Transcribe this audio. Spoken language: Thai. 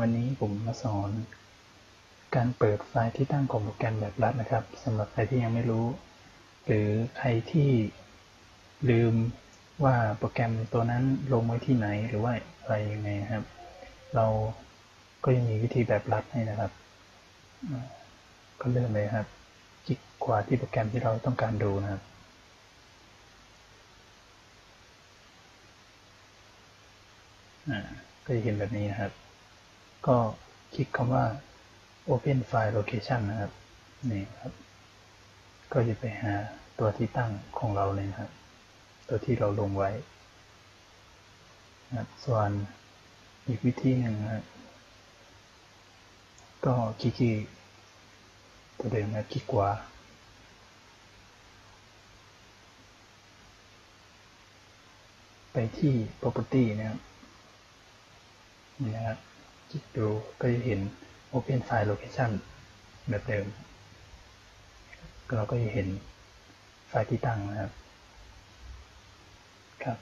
วันนี้ผมมาสอน การเปิดไฟล์ที่ตั้งของโปรแกรมแบบรัดนะครับสำหรับใครที่ยังไม่รู้ หรือใครที่ลืมว่าโปรแกรมตัวนั้นลงไว้ที่ไหนหรือว่าอะไรยังไงครับ เราก็ยังมีวิธีแบบรัดให้นะครับ ก็เริ่มเลยครับ คลิกขวาที่โปรแกรมที่เราต้องการดูนะครับก็จะเห็นแบบนี้นะครับ ก็คลิกคำว่า Open File Location นะครับ นี่ครับ ก็จะไปหาตัวที่ตั้งของเราเลยนะครับ ตัวที่เราลงไว้นะครับส่วนอีกวิธีหนึ่งนะครับก็คลิกที่ตัวเดิมนะครับคลิกขวาไปที่ property นะครับนี่นะครับ คลิกดูก็จะเห็น Open File Location แบบเดิม เราก็จะเห็นไฟล์ที่ตั้งนะครับ ครับ